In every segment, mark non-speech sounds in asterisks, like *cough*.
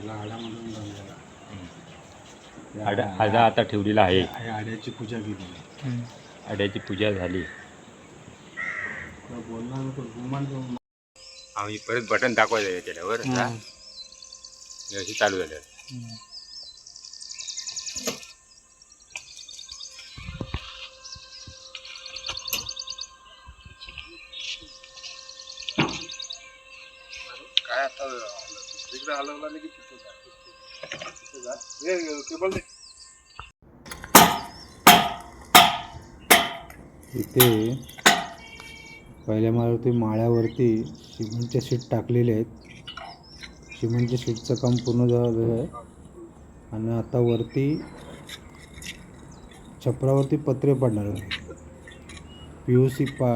त्याला आडामधून बनलेला आडा आडा आता ठेवलेला आहे. या आड्याची पूजा केलेली आड्याची पूजा झाली. बोलणार होतो गुमान जाऊन आम्ही परत बटन दाखवायचं आहे त्याच्यावर आता. हे अशी चालू झालं. काय आता? हलवला की तिथं जा तिथं जा हे केबल दे. इथे पहिल्या मारुती माळ्यावरती सिमेंटचे शीट टाकलेले आहेत. सिमेंटच्या शीटचं काम पूर्ण झालेलं आहे. आणि आता वरती छपरावरती पत्रे पडणार आहेत. पी यू सी पा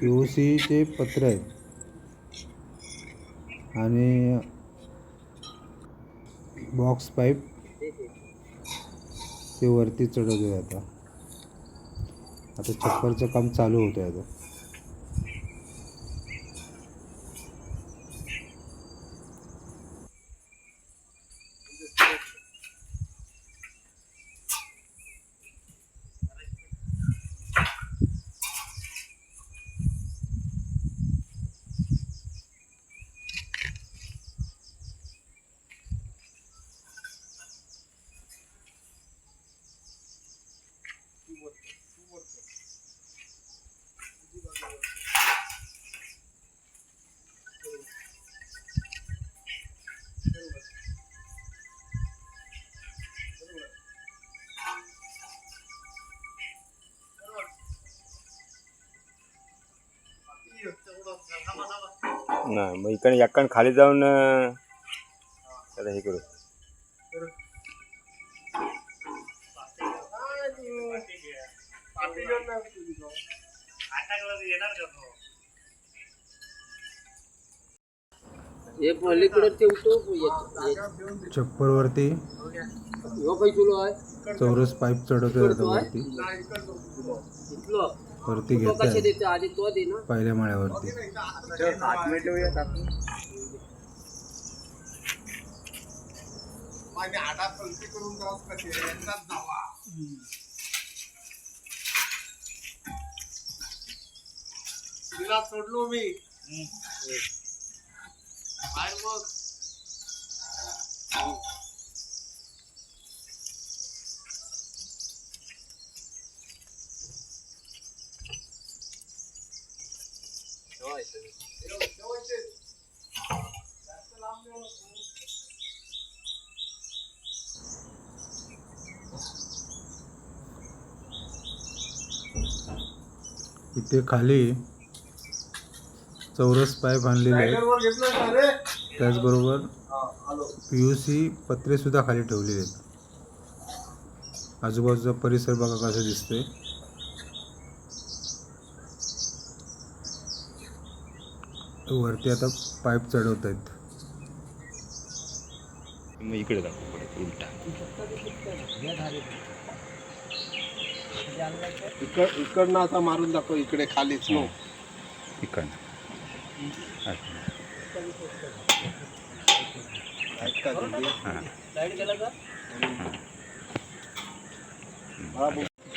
पी यू सीचे पत्रे आहेत. आणि बॉक्स पाईप. ते वरती चढवतोय आता. आता छप्परचं काम चालू होतं आहे आता. नाही मग इकडे खाली जाऊन हे करू. हे पलीकडे ठेवतो काही तुलो आहे? चौरस पाईप चढवतोय आता वरती इथलो वरती तो कसे घेतोय देतो? आधी तो दे ना. पहिल्या माळ्यावरती. सोडलो मी. काय मग इथे खाली चौरस पाईप आणलेले आहेत. त्याचबरोबर पी यू सी पत्रे सुद्धा खाली ठेवलेले आहेत. आजूबाजूचा परिसर बघा कसा दिसतोय. वरती आता पाईप चढवत आहेत मग इकडे दाखवू उलटा. इकड इकडनं आता मारून दाखव इकडे खालीच नो. इकडनं. हां. लाइट गेला का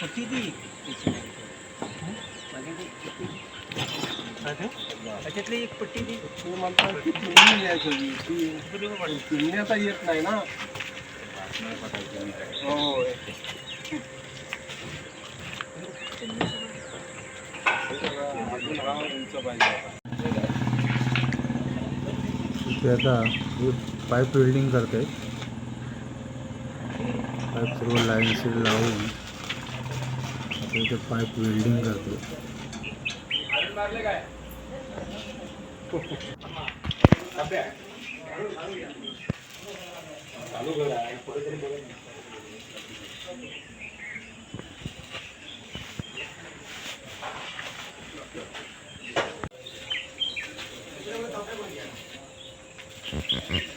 पट्टी दी त्याच्यातली एक पट्टी पिण्याचा येत नाही ना. हो हा आता हे पाईप वेल्डिंग करत. पाईप सर्व लाईन सीड लावून आता इथे पाईप वेल्डिंग करते. Mm-hmm.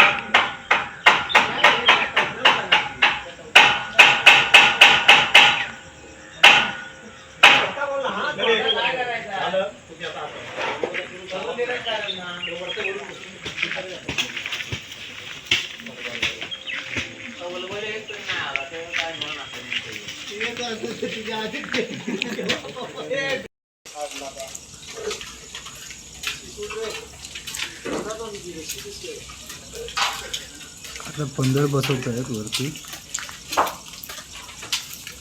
आता पंधर बसवत आहेत वरती.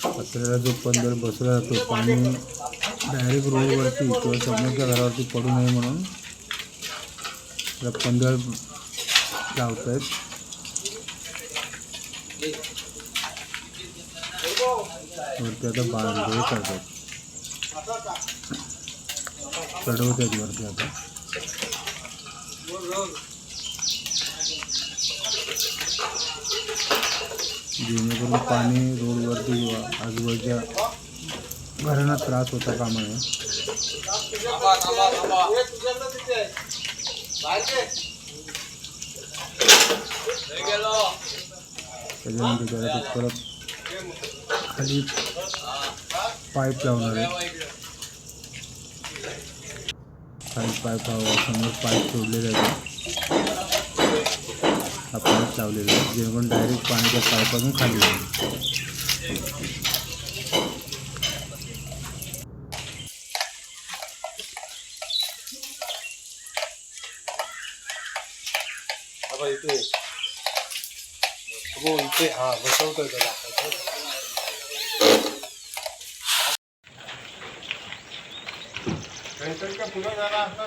पत्र्याला जो पंधर बसला जातो पाणी डायरेक्ट रोडवरती किंवा समोरच्या घरावरती पडू नये म्हणून त्याला पंधर लावत आहेत. वरती आता बाळ करतात चढवत आहेत वरती आता. जेणेकरून पाणी रोडवरती किंवा आजूबाजूच्या घरांना त्रास होता कामाने त्याच्यानंतर त्याला ते परत खाली पाईप लावणार आहे. खाली पाईप लावा समोर पाईप सोडलेले आहे. हा पाईप लावलेला आहे. जेणेकरून डायरेक्ट पाणी त्या खाली येईल बाबा इथे. हो इथे. हा बसवतोय तो का पुढे झाला असता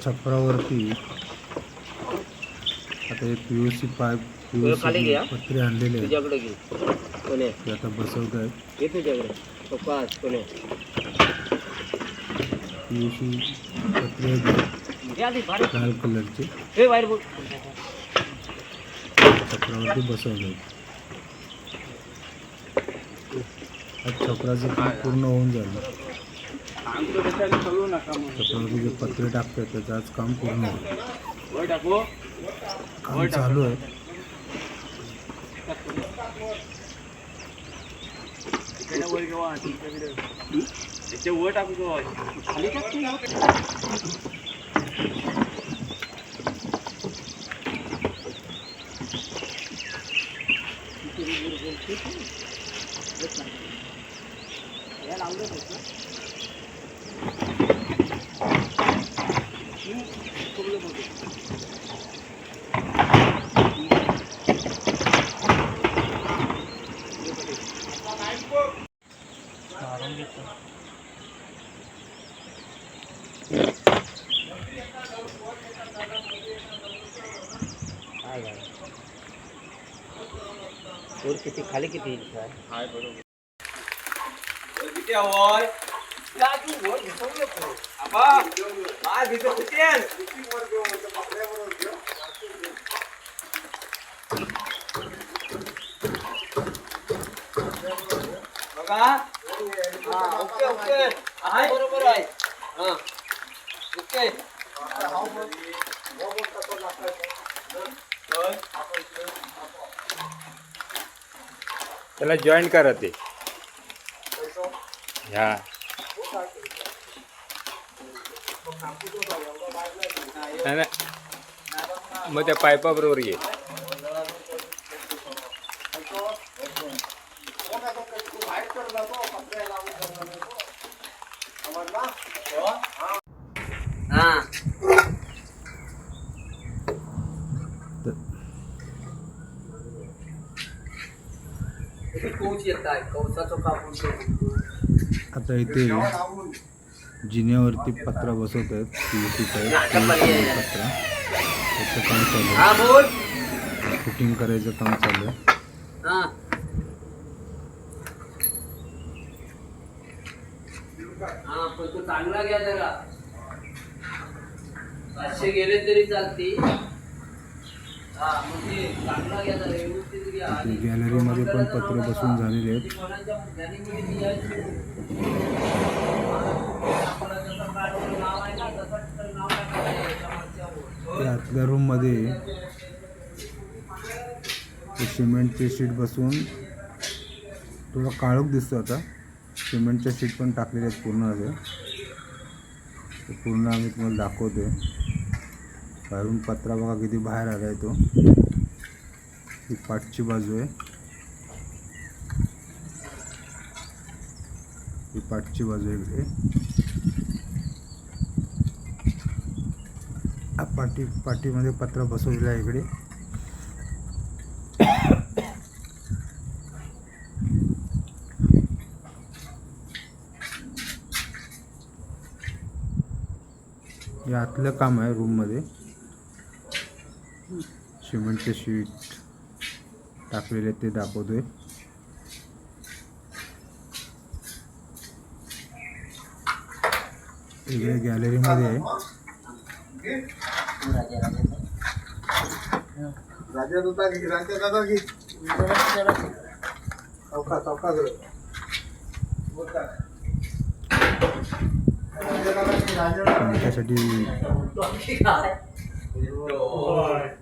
छपरावरती आता हे P U C pipe P U खाली घ्या. सी पत्रे आणलेले आहेत. आता बसवत आहेत. पत्रे लाल कलरचे. छपरावरती बसवले आहेत. आज छपराचं काम पूर्ण होऊन झालं. छपरावरती जे पत्रे टाकतात त्याचं आज काम पूर्ण होईल काम चालू आहे. वर टाकू खाली किती खाली किती हाय बरोबर किती हवंय तू वर घेऊन नको आबा माझ तिथं कुठे बघा हा ओके ओके आहे बरोबर आहे हा ओके होय त्याला जॉईन करा ते. ह्या नाही, मग त्या पायपाबरोबर ये. येत आहे. आता इथे जिन्यावरती पत्रा बसवत आहेत पत्रा. त्याचं काम चालू हा बोल. आहे फिटिंग करायचं काम चालू आहे. पण तो चांगला घ्या जरा. पाचशे गेले तरी चालते गॅलरीमध्ये पण पत्रे बसून झालेले आहेत. आतल्या रूममध्ये सिमेंटचे शीट बसून थोडा काळोख दिसतो आता. सिमेंटच्या शीट पण टाकलेले आहेत पूर्ण असे. ते पूर्ण आम्ही तुम्हाला दाखवतोय. बाहेरून पत्रा बघा किती बाहेर आला आहे तो. ही पाठची बाजू आहे. ही पाठची बाजू आहे इकडे. पाठी पाठीमध्ये पत्रा बसवलेला आहे इकडे. हे आतलं काम आहे रूममध्ये सिमेंटचे शीट टाकलेले ते दाखवतोय. इकडे गॅलरीमध्ये आहे. *laughs*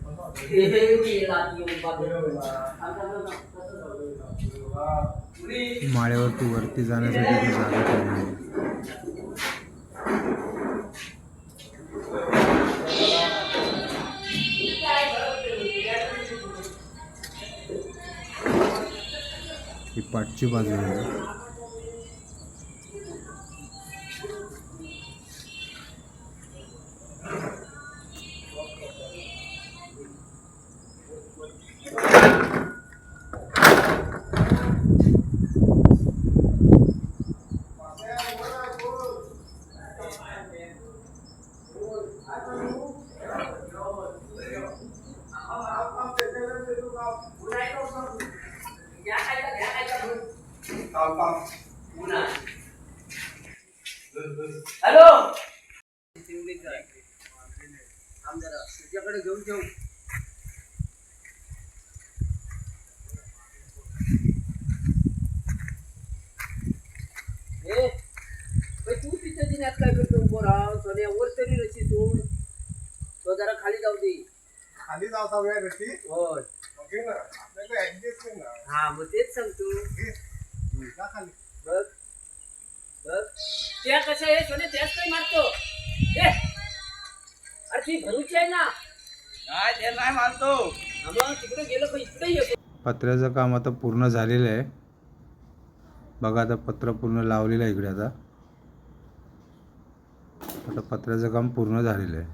माळ्यावरती वरती जाण्यासाठी ती जागा ठेवली आहे. ही पाठची बाजू आहे. हॅलो थांब जरा, तुझ्याकडे घेऊन ठेव तू जिन्यात काय करतो उभं राहा सोन्या वर तरी रची सोड तो जरा खाली जाऊ दे. खाली जावता वेळ रेटी होय. ओके ना? आपल्याला ऍडजस्ट ना? हा मग तेच सांगतो. जा खाली. बघ. बघ. त्या कशा आहे सोने त्याच काय मारतो. ए! अरे ती भरूची आहे ना. काय ते नाही मारतो मग तिकडे गेलो का? इकडे येतो पत्र्याचं काम आता पूर्ण झालेलं आहे. बघा आता पत्र पूर्ण लावलेलं आहे इकडे आता. आता पत्र्याचं काम पूर्ण झालेलं आहे.